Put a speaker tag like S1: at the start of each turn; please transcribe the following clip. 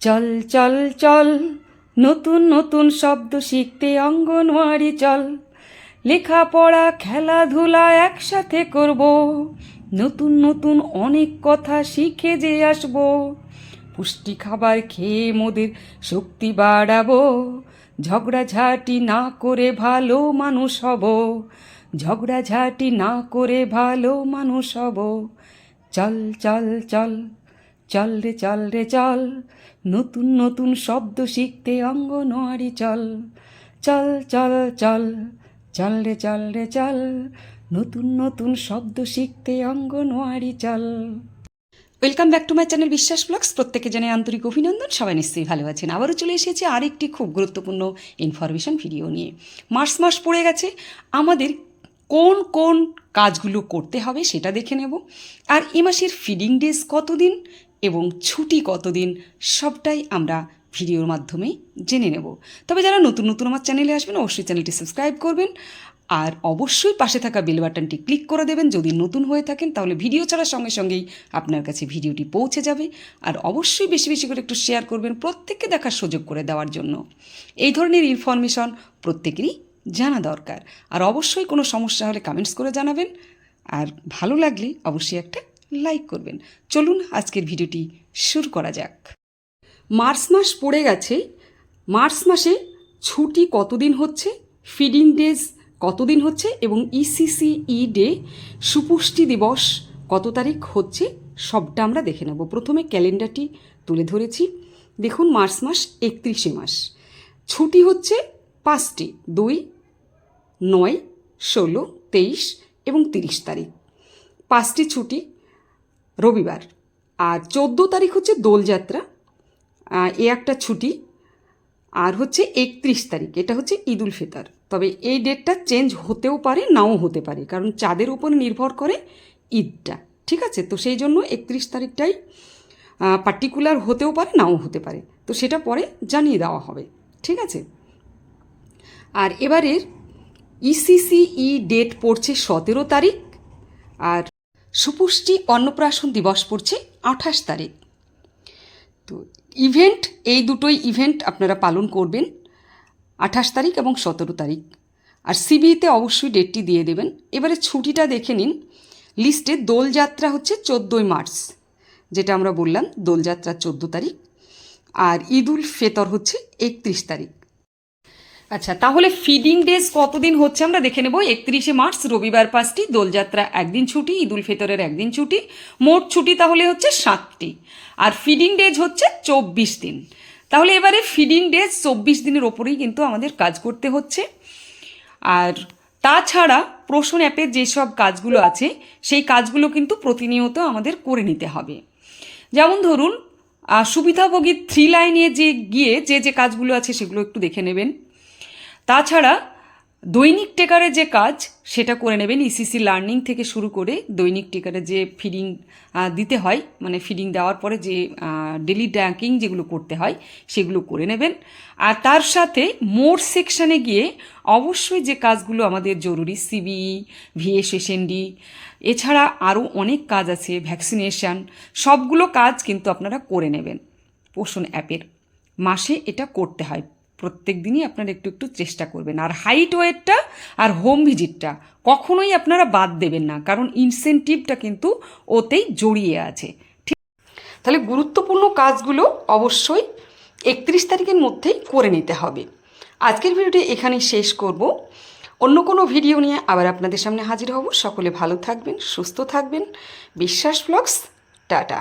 S1: চল চল চল, নতুন নতুন শব্দ শিখতে অঙ্গনওয়াড়ি চল। লেখাপড়া, খেলাধুলা একসাথে করব। নতুন নতুন অনেক কথা শিখে যে আসব। পুষ্টি খাবার খেয়ে মোদের শক্তি বাড়াবো। ঝগড়াঝাটি না করে ভালো মানুষ হব। ঝগড়াঝাটি না করে ভালো মানুষ হব। চল চল চল। চল রে চল রে, চল। নতুন নতুন শব্দ শিখতে অঙ্গনওয়াড়ি চল। চল চল চল। চল রে চল রে, চল। নতুন নতুন শব্দ শিখতে অঙ্গনওয়াড়ি চল। Welcome back to my channel Biswas vlogs প্রত্যেকে জানাই আন্তরিক অভিনন্দন। সবাই নিশ্চয়ই ভালো আছেন। আবারও চলে এসেছি আরেকটি খুব গুরুত্বপূর্ণ ইনফরমেশন ভিডিও নিয়ে। মার্চ মাস পড়ে গেছে। আমাদের কোন কোন কাজগুলো করতে হবে সেটা দেখে নেব। আর এ মাসের ফিডিং ডেজ কতদিন? এবং ছুটি কতদিন সবটাই আমরা ভিডিওর মাধ্যমে জেনে নেব। তবে যারা নতুন নতুন আমার চ্যানেলে আসবেন, অবশ্যই চ্যানেলটি সাবস্ক্রাইব করবেন। আর অবশ্যই পাশে থাকা বেল বাটনটি ক্লিক করে দেবেন। যদি নতুন হয়ে থাকেন, তাহলে ভিডিও ছাড়ার সঙ্গে সঙ্গেই আপনার কাছে ভিডিওটি পৌঁছে যাবে। আর অবশ্যই বেশি বেশি করে একটু শেয়ার করবেন প্রত্যেককে দেখার সুযোগ করে দেওয়ার জন্য। এই ধরনের ইনফরমেশন প্রত্যেকেরই জানা দরকার। আর অবশ্যই কোনো সমস্যা হলে কমেন্টস করে জানাবেন। আর ভালো লাগলে অবশ্যই একটা লাইক করবেন। চলুন আজকের ভিডিওটি শুরু করা যাক। মার্চ মাস পড়ে গেছে। মার্চ মাসে ছুটি কতদিন হচ্ছে? ফিডিং ডেজ কতদিন হচ্ছে? এবং ইসিসিই ডে সুপুষ্টি দিবস কত তারিখ হচ্ছে? সবটা আমরা দেখে নেব। প্রথমে ক্যালেন্ডারটি তুলে ধরেছি। দেখুন, মার্চ মাস একত্রিশে মাস। ছুটি হচ্ছে পাঁচটি, দুই, নয়, ষোলো, তেইশ এবং তিরিশ তারিখ। পাঁচটি ছুটি রবিবার। আর চোদ্দ তারিখ হচ্ছে দোলযাত্রা। এ একটা ছুটি। আর হচ্ছে একত্রিশ তারিখ, এটা হচ্ছে ঈদ উল ফিতর। তবে এই ডেটটা চেঞ্জ হতেও পারে, নাও হতে পারে, কারণ চাঁদের উপর নির্ভর করে ঈদটা, ঠিক আছে? তো সেই জন্য একত্রিশ তারিখটাই পার্টিকুলার হতেও পারে, নাও হতে পারে। তো সেটা পরে জানিয়ে দেওয়া হবে, ঠিক আছে? আর এবারের ইসিসিই ডেট পড়ছে সতেরো তারিখ, আর সুপুষ্টি অন্নপ্রাশন দিবস পড়ছে আঠাশ তারিখ। তো ইভেন্ট এই দুটোই ইভেন্ট আপনারা পালন করবেন আঠাশ তারিখ এবং সতেরো তারিখ। আর সিবিতে অবশ্যই ডেটটি দিয়ে দেবেন। এবারে ছুটিটা দেখে নিন। লিস্টে দোলযাত্রা হচ্ছে চোদ্দোই মার্চ, যেটা আমরা বললাম দোলযাত্রা চোদ্দ তারিখ। আর ঈদ উল ফেতর হচ্ছে একত্রিশ তারিখ। আচ্ছা তাহলে ফিডিং ডেজ কতদিন হচ্ছে আমরা দেখে নেব। একত্রিশে মার্চ, রবিবার পাঁচটি, দোলযাত্রা একদিন ছুটি ঈদ উল ফিতরের একদিন ছুটি, মোট ছুটি তাহলে হচ্ছে সাতটি। আর ফিডিং ডেজ হচ্ছে চব্বিশ দিন। তাহলে এবারে ফিডিং ডেজ চব্বিশ দিনের ওপরেই কিন্তু আমাদের কাজ করতে হচ্ছে। আর তাছাড়া প্রশ্ন অ্যাপের যেসব কাজগুলো আছে, সেই কাজগুলো কিন্তু প্রতিনিয়ত আমাদের করে নিতে হবে। যেমন ধরুন সুবিধাভোগী থ্রি লাইনে যে গিয়ে যে যে কাজগুলো আছে সেগুলো একটু দেখে নেবেন। তাছাড়া দৈনিক টেকারে যে কাজ, সেটা করে নেবেন ইসিসি লার্নিং থেকে শুরু করে দৈনিক টেকারে যে ফিডিং দিতে হয় মানে ফিডিং দেওয়ার পরে যে ডেলি ড্যাঙ্কিং যেগুলো করতে হয়, সেগুলো করে নেবেন। আর তার সাথে মোর সেকশানে গিয়ে অবশ্যই যে কাজগুলো আমাদের জরুরি সিবিই ভিএসএসএনডি এছাড়া আরও অনেক কাজ আছে ভ্যাকসিনেশন সবগুলো কাজ কিন্তু আপনারা করে নেবেন। পোষণ অ্যাপের। মাসে এটা করতে হয়। প্রত্যেক দিনই আপনারা একটু একটু চেষ্টা করবেন। আর হাইট ওয়েটটা আর হোম ভিজিটটা কখনোই আপনারা বাদ দেবেন না, কারণ ইনসেন্টিভটা কিন্তু ওতেই জড়িয়ে আছে। ঠিক তাহলে গুরুত্বপূর্ণ কাজগুলো অবশ্যই একত্রিশ তারিখের মধ্যেই করে নিতে হবে। আজকের ভিডিওটি এখানেই শেষ করব। অন্য কোনো ভিডিও নিয়ে আবার আপনাদের সামনে হাজির হব। সকলে ভালো থাকবেন, সুস্থ থাকবেন। বিশ্বাস ব্লগস, টাটা।